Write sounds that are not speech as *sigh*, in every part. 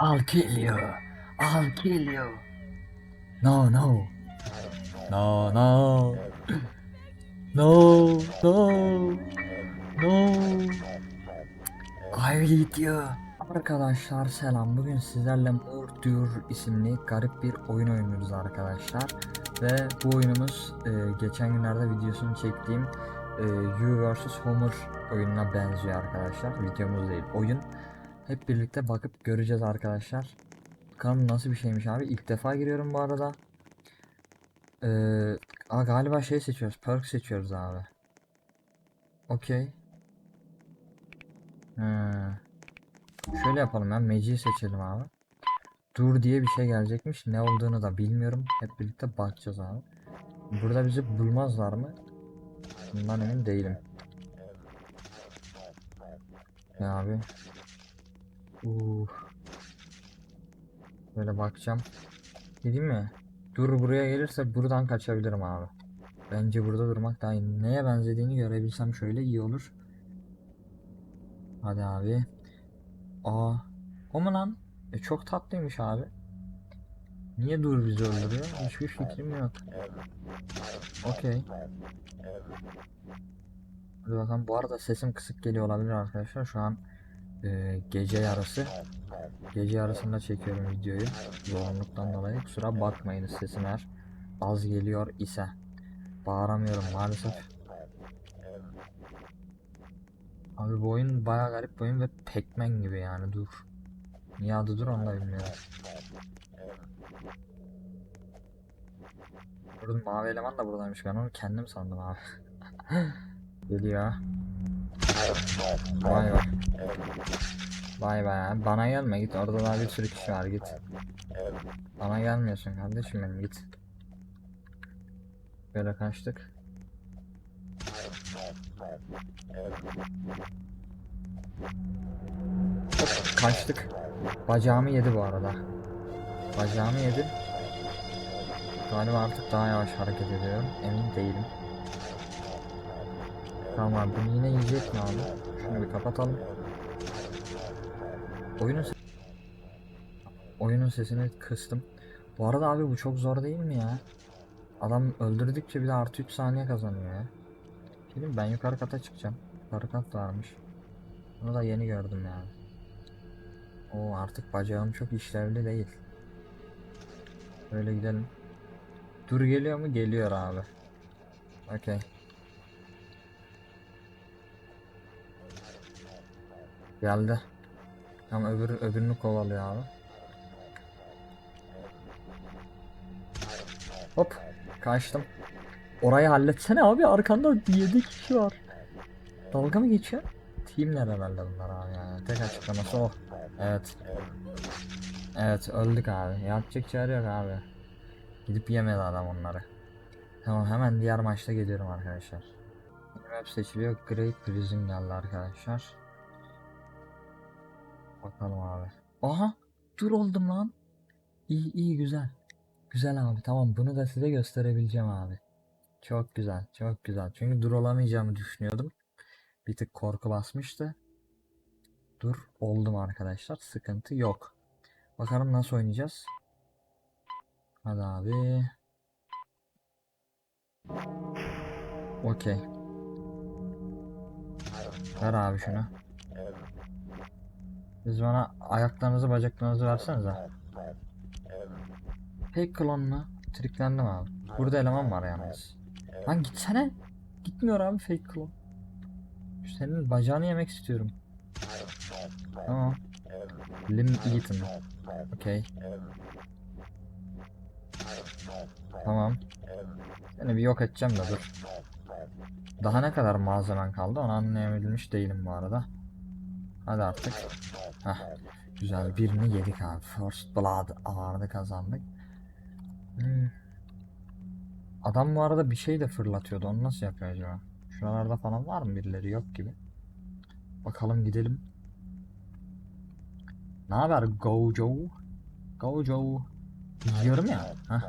I'll kill you. I'll kill you. No, no. No, no. No, no. No. I will eat you. Arkadaşlar selam. Bugün sizlerle Murdur isimli garip bir oyun oynuyoruz arkadaşlar. Ve bu oyunumuz e, geçen günlerde videosunu çektiğim e, You vs Homer oyununa benziyor arkadaşlar. Videomuz değil, oyun. Hep birlikte bakıp göreceğiz arkadaşlar. Bakalım nasıl bir şeymiş abi. İlk defa giriyorum bu arada. Ee, aa, galiba şey seçiyoruz. Perk seçiyoruz abi. Okey. Şöyle yapalım ya. Magic'i seçelim abi. Dur diye bir şey gelecekmiş. Ne olduğunu da bilmiyorum. Hep birlikte bakacağız abi. Burada bizi bulmazlar mı? Bundan emin değilim. Ne abi? Uh. Böyle bakacağım. Dedim mi? Dur buraya gelirse buradan kaçabilirim abi. Bence burada durmak daha iyi. Neye benzediğini görebilsem şöyle iyi olur. Hadi abi. Aa. O mu lan? E çok tatlıymış abi. Niye dur bizi öldürüyor? Hiçbir fikrim yok. Okey. Hadi bakalım. Bu arada sesim kısık geliyor olabilir arkadaşlar. Şu an e, gece yarısı. Gece yarısında çekiyorum videoyu. Yoğunluktan dolayı kusura bakmayınız sesim eğer az geliyor ise. Bağıramıyorum maalesef. Abi bu oyun baya garip bir oyun ve Pac-Man gibi yani dur. Niye adı dur onu da bilmiyorum. Burada mavi eleman da buradaymış ben onu kendim sandım abi. *laughs* Geliyor. Vay vay. Vay vay bana gelme git orada daha bir sürü kişi var git. Bana gelmiyorsun kardeşim benim git. Böyle kaçtık. Hop, kaçtık. Bacağımı yedi bu arada. Bacağımı yedi. Galiba artık daha yavaş hareket ediyorum. Emin değilim. Tamam abi bunu yine yiyecek mi abi? Şunu bir kapatalım. Oyunun se- Oyunun sesini kıstım. Bu arada abi bu çok zor değil mi ya? Adam öldürdükçe bir de artı 3 saniye kazanıyor ya. Şimdi ben yukarı kata çıkacağım. Yukarı kat varmış. Bunu da yeni gördüm yani. O artık bacağım çok işlevli değil. Böyle gidelim. Dur geliyor mu? Geliyor abi. Okey. Geldi. Ama öbür öbürünü kovalıyor abi. Hop kaçtım. Orayı halletsene abi arkanda 7 kişi var. Dalga mı geçiyor? Teamler herhalde bunlar abi yani. Tek açıklaması o. Evet. Evet öldük abi. Yapacak çare yok abi. Gidip yemedi adam onları. Tamam hemen diğer maçta geliyorum arkadaşlar. Map seçiliyor. Great Prison geldi arkadaşlar. Bakalım abi. Aha! Dur oldum lan. İyi iyi güzel. Güzel abi tamam bunu da size gösterebileceğim abi. Çok güzel çok güzel. Çünkü dur olamayacağımı düşünüyordum. Bir tık korku basmıştı. Dur oldum arkadaşlar. Sıkıntı yok. Bakalım nasıl oynayacağız. Hadi abi. Okey. Ver abi şunu. Siz bana ayaklarınızı bacaklarınızı versenize. Fake clone mu? Triklendim abi. Burada eleman var yalnız. Lan gitsene. Gitmiyor abi fake clone. Senin bacağını yemek istiyorum. Tamam. Lim Eaton. Okey. Tamam. Seni bir yok edeceğim de dur. Daha ne kadar malzemen kaldı onu anlayabilmiş değilim bu arada. Hadi artık. Heh. Güzel birini yedik abi. First Blood avardı kazandık. Hmm. Adam bu arada bir şey de fırlatıyordu. Onu nasıl yapıyor acaba? Şuralarda falan var mı birileri? Yok gibi. Bakalım gidelim. Ne haber Gojo? Gojo. Yiyorum ya. Heh.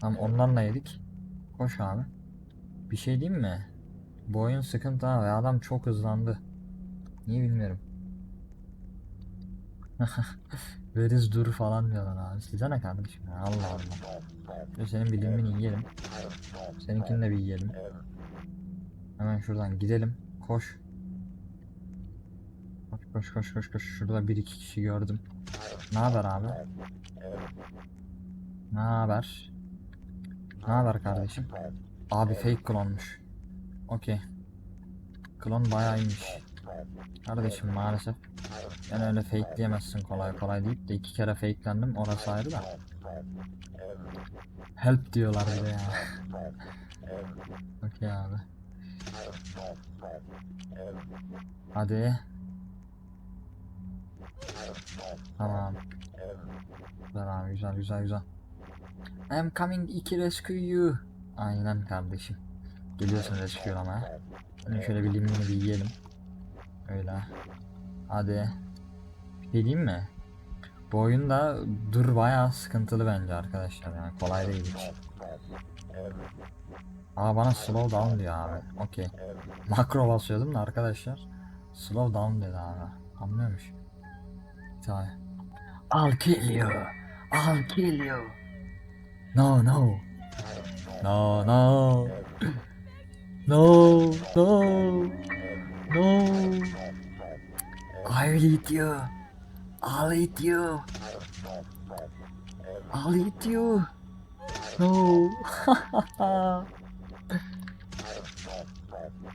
Tamam ondan da yedik. Koş abi. Bir şey diyeyim mi? Bu oyun sıkıntı ha adam çok hızlandı. Niye bilmiyorum. *laughs* Veriz dur falan diyorlar abi. Size ne kardeşim ya Allah Allah. Dur senin bilimini yiyelim. Seninkini de bir yiyelim. Hemen şuradan gidelim. Koş. Koş koş koş koş koş. Şurada bir iki kişi gördüm. Ne haber abi? Ne haber? Ne haber kardeşim? Abi fake klonmuş. Okey. Klon bayağı iyiymiş. Kardeşim maalesef. Ben öyle fake diyemezsin kolay kolay deyip de iki kere fakelendim orası ayrı da. Help diyorlar bir de ya. Okey abi. Hadi. Tamam. Güzel abi güzel güzel güzel. I'm coming iki rescue you. Aynen kardeşim. Geliyorsun rescue'lamaya. Şimdi şöyle bir limonunu bir yiyelim. Öyle. Hadi. Bir şey mi? Bu oyunda dur bayağı sıkıntılı bence arkadaşlar yani kolay değil hiç. Aa bana slow down diyor abi. Okey. Makro basıyordum da arkadaşlar. Slow down dedi abi. Anlıyormuş. Tamam. I'll kill you. I'll kill you. No no. No no. No no. No. I'll eat you. I'll eat you. I'll eat you. No. *laughs*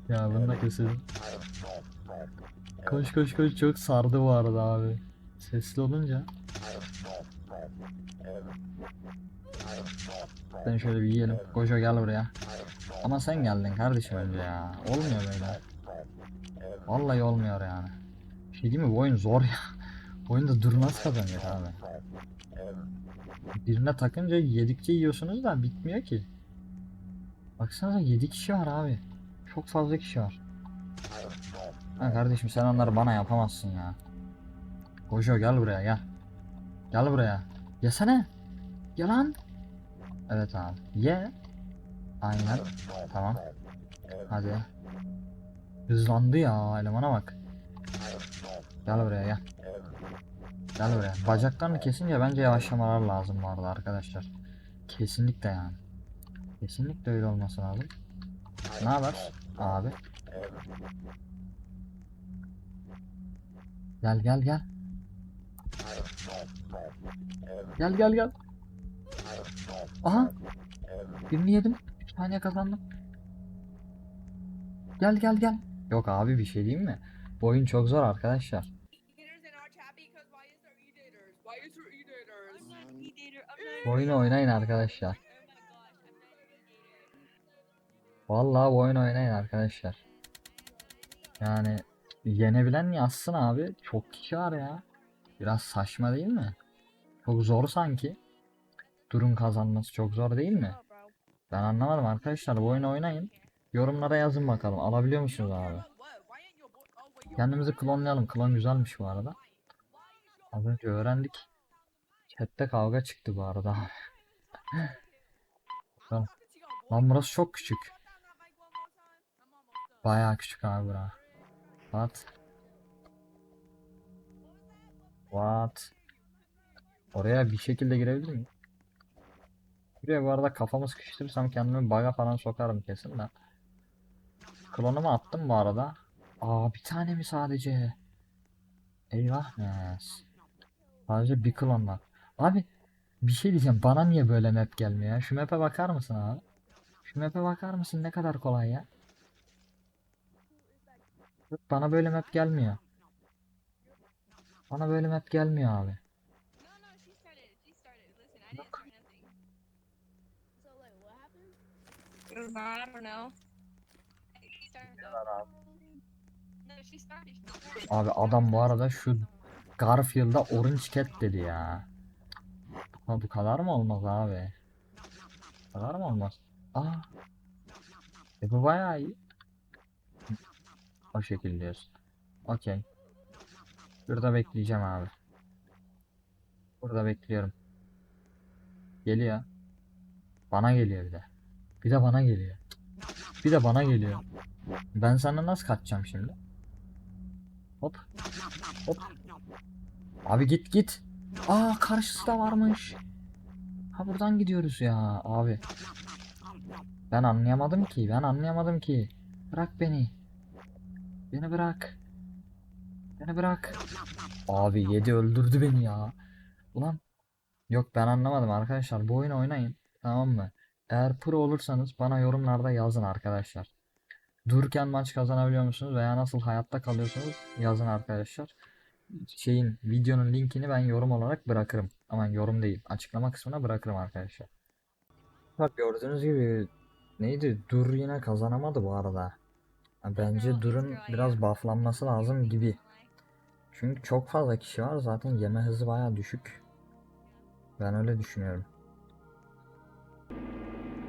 ya bunu da keselim. Koş koş koş çok sardı bu arada abi. Sesli olunca. Ben şöyle bir yiyelim. Koşo gel buraya. Ama sen geldin kardeşim önce ya. Olmuyor böyle. Vallahi olmuyor yani. Şey değil mi bu oyun zor ya. *laughs* Bu oyunda dur nasıl kazanacak abi. Birine takınca yedikçe yiyorsunuz da bitmiyor ki. Baksanıza 7 kişi var abi. Çok fazla kişi var. Ha kardeşim sen onları bana yapamazsın ya. Koşo gel buraya gel. Gel buraya. Yesene. Ye lan. Evet abi. Ye. Aynen. Tamam. Hadi. Hızlandı ya elemana bak. Gel buraya gel. Gel buraya. Bacaklarını kesince bence yavaşlamalar lazım arada arkadaşlar. Kesinlikle yani. Kesinlikle öyle olması lazım. Ne haber abi? Gel gel gel. Gel gel gel. Aha. Birini yedim. Saniye kazandım. Gel gel gel. Yok abi bir şey diyeyim mi? Bu oyun çok zor arkadaşlar. Bu oyunu oynayın arkadaşlar. Vallahi bu oyunu oynayın arkadaşlar. Yani yenebilen yazsın abi. Çok kişi var ya. Biraz saçma değil mi? Çok zor sanki. Durun kazanması çok zor değil mi? Ben anlamadım arkadaşlar. Bu oyunu oynayın. Yorumlara yazın bakalım. Alabiliyor musunuz abi? Kendimizi klonlayalım. Klon güzelmiş bu arada. Az önce öğrendik. Chat'te kavga çıktı bu arada. Bakalım. Lan burası çok küçük. Bayağı küçük abi bura. What? What? Oraya bir şekilde girebilir miyim? Buraya bu arada kafamı sıkıştırırsam kendimi bug'a falan sokarım kesin de. Klonumu attım bu arada. Aa bir tane mi sadece? Eyvah mes. Sadece bir klon var. Abi bir şey diyeceğim. Bana niye böyle map gelmiyor ya? Şu map'e bakar mısın abi? Şu map'e bakar mısın? Ne kadar kolay ya. Bana böyle map gelmiyor. Bana böyle map gelmiyor abi. No, no, she started. She started. Listen, I didn't Look. do nothing. So like, what happened? It was not. I don't know. Abi adam bu arada şu Garfield'a orange cat dedi ya. Ha, bu kadar mı olmaz abi? Bu kadar mı olmaz? Aa. E bu bayağı iyi. O şekilde diyorsun. Okey. Burada bekleyeceğim abi. Burada bekliyorum. Geliyor. Bana geliyor bir de. Bir de bana geliyor. Bir de bana geliyor. Ben sana nasıl kaçacağım şimdi? Hop. Hop. Abi git git. Aa karşısı da varmış. Ha buradan gidiyoruz ya abi. Ben anlayamadım ki. Ben anlayamadım ki. Bırak beni. Beni bırak. Beni bırak. Abi yedi öldürdü beni ya. Ulan. Yok ben anlamadım arkadaşlar. Bu oyunu oynayın. Tamam mı? Eğer pro olursanız bana yorumlarda yazın arkadaşlar. Dururken maç kazanabiliyor musunuz veya nasıl hayatta kalıyorsunuz yazın arkadaşlar. Şeyin videonun linkini ben yorum olarak bırakırım. Ama yorum değil. Açıklama kısmına bırakırım arkadaşlar. Bak gördüğünüz gibi neydi? Dur yine kazanamadı bu arada. Bence Dur'un biraz bufflanması lazım gibi. Çünkü çok fazla kişi var zaten yeme hızı baya düşük. Ben öyle düşünüyorum.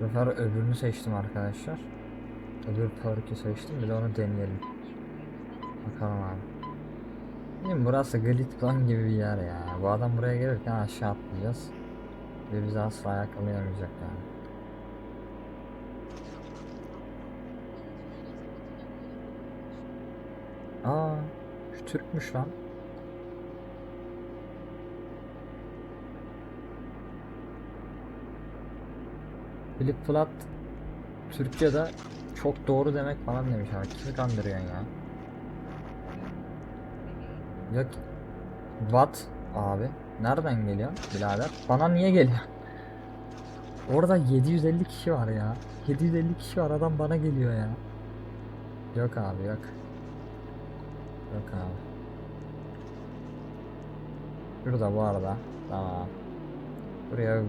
Bu sefer öbürünü seçtim arkadaşlar. Öbür perk'ü seçtim bir de onu deneyelim. Bakalım abi. Şimdi burası Glitkon gibi bir yer ya. Bu adam buraya gelirken aşağı atlayacağız. Ve bizi asla yakalayamayacak yani. Aa, şu Türkmüş lan. Philip Flat Türkçe'de çok doğru demek falan demiş abi. Kimi kandırıyorsun ya? Yok. What abi? Nereden geliyor birader? Bana niye geliyor? Orada 750 kişi var ya. 750 kişi var adam bana geliyor ya. Yok abi yok. Yok abi. Şurada bu arada. Tamam. Buraya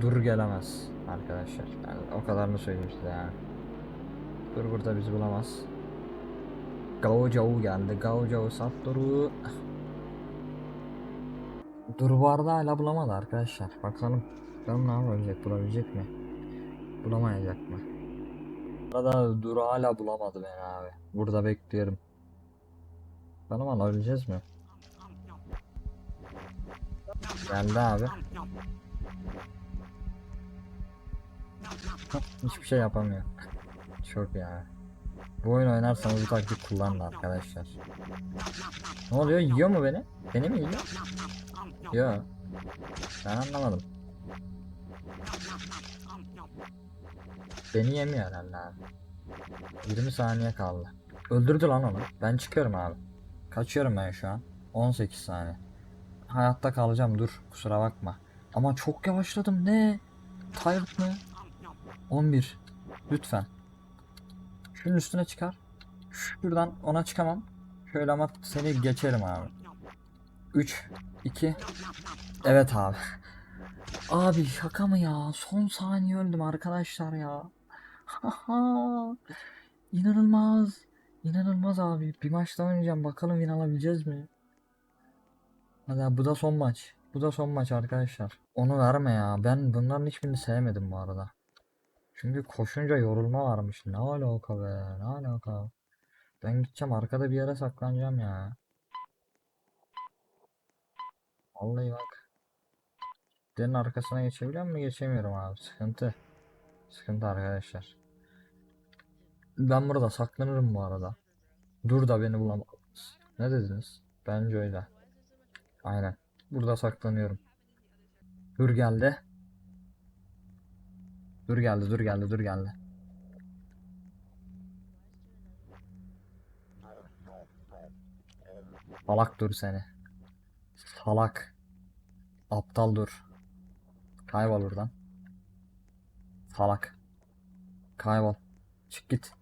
dur gelemez arkadaşlar. Yani o kadarını söyleyeyim size yani. Dur burada bizi bulamaz. Gao Cao geldi. Gao Cao Satoru. Dur bu hala bulamadı arkadaşlar. Bakalım. Bakalım ne yapabilecek? Bulabilecek mi? Bulamayacak mı? Arada Dur hala bulamadı beni abi. Burada bekliyorum. Bakalım alabileceğiz mi? Geldi abi. Hiçbir şey yapamıyor. Çok ya. Bu oyun oynarsanız bu taktik kullanın arkadaşlar. Ne oluyor? Yiyor mu beni? Beni mi yiyor? Yiyor. Ben anlamadım. Beni yemiyor herhalde abi. 20 saniye kaldı. Öldürdü lan onu. Ben çıkıyorum abi. Kaçıyorum ben şu an. 18 saniye. Hayatta kalacağım dur. Kusura bakma. Ama çok yavaşladım. Ne? Tired mı? 11. Lütfen. Şunun üstüne çıkar. Şuradan ona çıkamam. Şöyle ama seni geçerim abi. 3 2 Evet abi. Abi şaka mı ya? Son saniye öldüm arkadaşlar ya. İnanılmaz. İnanılmaz abi. Bir maç daha oynayacağım. Bakalım win alabileceğiz mi? Hadi bu da son maç. Bu da son maç arkadaşlar. Onu verme ya. Ben bunların hiçbirini sevmedim bu arada. Çünkü koşunca yorulma varmış. Ne alaka be? Ne alaka? Ben gideceğim arkada bir yere saklanacağım ya. Vallahi bak. Derin arkasına geçebiliyor muyum? Geçemiyorum abi. Sıkıntı. Sıkıntı arkadaşlar. Ben burada saklanırım bu arada. Dur da beni bulamaz. Ne dediniz? Bence öyle. Aynen. Burada saklanıyorum. Dur geldi. Dur geldi, dur geldi, dur geldi. Salak dur seni. Salak. Aptal dur. Kaybol buradan. Salak. Kaybol. Çık git.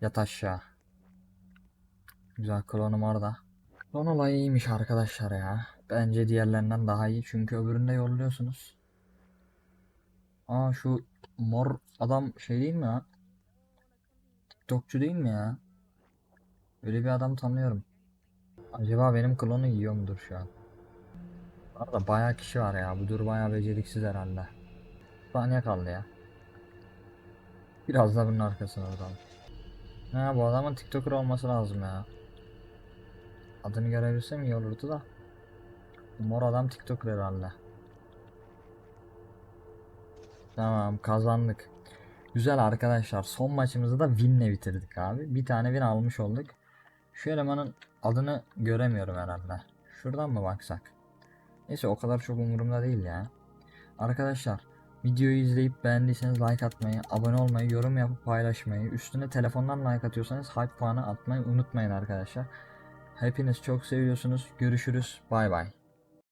Yat aşağı. Güzel klonum orada. Klon olayı iyiymiş arkadaşlar ya. Bence diğerlerinden daha iyi çünkü öbüründe yoruluyorsunuz. Aa şu mor adam şey değil mi ya? TikTokçu değil mi ya? Öyle bir adam tanıyorum. Acaba benim klonu yiyor mudur şu an? Arada bayağı kişi var ya. Bu dur bayağı beceriksiz herhalde. Saniye kaldı ya. Biraz da bunun arkasına duralım. Ha bu adamın TikToker olması lazım ya. Adını görebilsem iyi olurdu da. Mor adam TikToker herhalde. Tamam kazandık. Güzel arkadaşlar. Son maçımızı da winle bitirdik abi. Bir tane win almış olduk. Şu elemanın adını göremiyorum herhalde. Şuradan mı baksak? Neyse o kadar çok umurumda değil ya. Arkadaşlar videoyu izleyip beğendiyseniz like atmayı, abone olmayı, yorum yapıp paylaşmayı, üstüne telefondan like atıyorsanız hype puanı atmayı unutmayın arkadaşlar. Hepiniz çok seviyorsunuz. Görüşürüz. Bay bay.